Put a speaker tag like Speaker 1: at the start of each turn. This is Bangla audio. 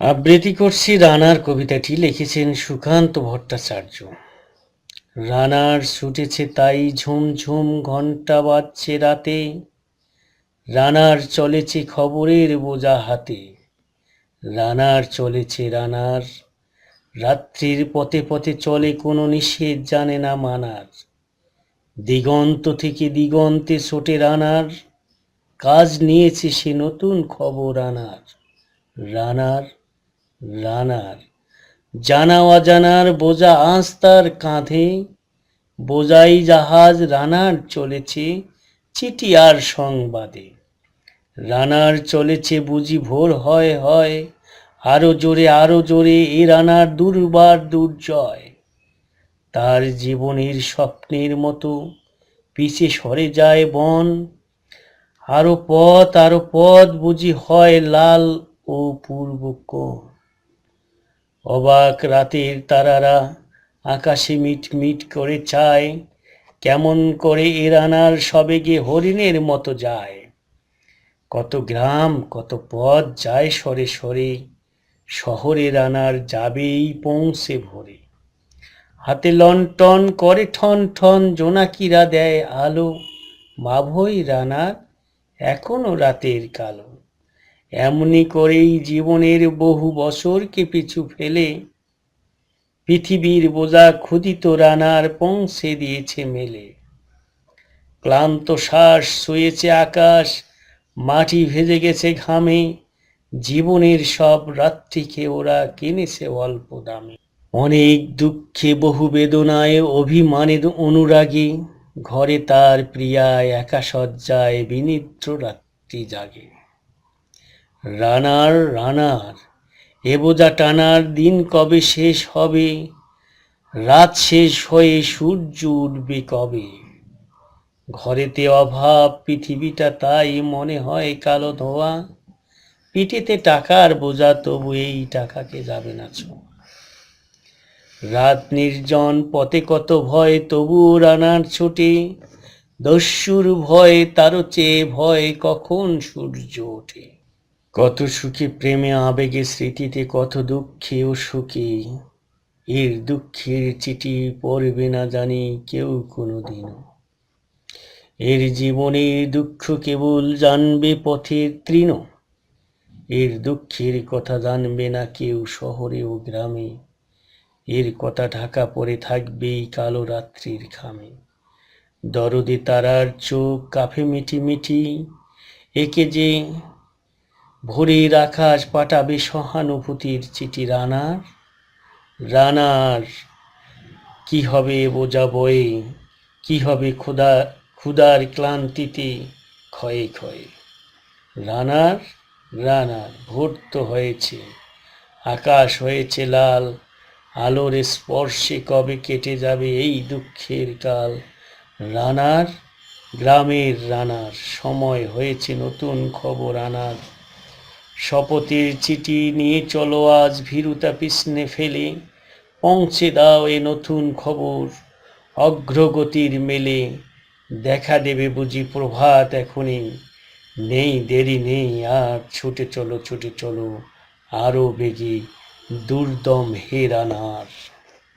Speaker 1: আবৃত্তি করছি রানার কবিতাটি, লিখেছেন সুকান্ত ভট্টাচার্য। রানার ছুটেছে তাই ঝুমঝুম ঘণ্টা বাজছে রাতে, রানার চলেছে খবরের বোঝা হাতে, রানার চলেছে রানার, রাত্রির পথে পথে চলে কোনো নিষেধ জানে না মানার, দিগন্ত থেকে দিগন্তে ছোটে রানার, কাজ নিয়েছে সে নতুন খবর আনার, রানার রানার জানা অজানার বোঝা আজ তার কাঁধে, বোঝাই জাহাজ রানার চলেছে চিঠি আর সংবাদে। রানার চলেছে বুঝি ভোর হয় হয়, আরও জোরে আরও জোরে এ রানার দুর্বার দুর্জয়। তার জীবনের স্বপ্নের মতো পিছে সরে যায় বন, আরও পথ আরও পথ বুঝি হয় লাল ও পূর্ব কোণ। অবাক রাতের তারারা আকাশে মিট মিট করে চায়, কেমন করে এ রানার সবেগে হরিণের মতো যায়। কত গ্রাম, কত পথ যায় সরে সরে, শহরে রানার যাবেই পৌঁছে ভরে। হাতে লন্ঠন করে ঠন ঠন জোনাকিরা দেয় আলো, মাভই রানার এখনও রাতের কালো। এমনি করেই জীবনের বহু বছরকে পিছু ফেলে পৃথিবীর বোঝা ক্ষুদিত রানার পৌঁছে দিয়েছে মেলে। ক্লান্ত শ্বাস শুয়েছে আকাশ, মাটি ভেজে গেছে ঘামে, জীবনের সব রাত্রিকে ওরা কিনেছে অল্প দামে। অনেক দুঃখে, বহু বেদনায়, অভিমানে অনুরাগে, ঘরে তার প্রিয়ায় একা শয্যায় বিনিদ্র রাত্রি জাগে। রানার রানার, এ বোঝা টানার দিন কবে শেষ হবে? রাত শেষ হয়ে সূর্য উঠবে কবে? ঘরেতে অভাব, পৃথিবীটা তাই মনে হয় কালো ধোয়া। পিঠেতে টাকার বোঝা তবু এই টাকাকে যাবে না ছোঁয়া। রাত নির্জন, পথে কত ভয় তবু রানার ছোটে। দস্যুর ভয়ে, তারও চেয়ে ভয় কখন সূর্য ওঠে? কত সুখে প্রেমে আবেগে স্মৃতিতে, কত দুঃখে ও সুখে। এর দুঃখের চিঠি পড়বে না জানি কেউ কোনোদিনও। এর জীবনের দুঃখ কেবল জানবে পথের তৃণ। এর দুঃখের কথা জানবে না কেউ শহরে ও গ্রামে। এর কথা ঢাকা পড়ে থাকবেই কালো রাত্রির খামে দরদে তারার চোখ কাফে মিটি মিটি একে যে ভোরের আকাশ পাঠাবে সহানুভূতির চিঠি রানার। রানার, কি হবে বোঝা বয়ে, কি হবে ক্ষুদা ক্ষুদার ক্লান্তিতে ক্ষয়ে ক্ষয়ে। রানার রানার, ভোর তো হয়েছে, আকাশ হয়েছে লাল, আলোর স্পর্শে কবে কেটে যাবে এই দুঃখের কাল। রানার, গ্রামের রানার, সময় হয়েছে নতুন খবর আনার। শপথের চিঠি নিয়ে চলো, আজ ভীরুতা পিছনে ফেলে। পৌঁছে দাও এ নতুন খবর, অগ্রগতির মেলে। দেখা দেবে বুঝি প্রভাত এখনই নেই, দেরি নেই, আর ছুটে চলো ছুটে চলো আরও বেগে দুর্দম হে রানার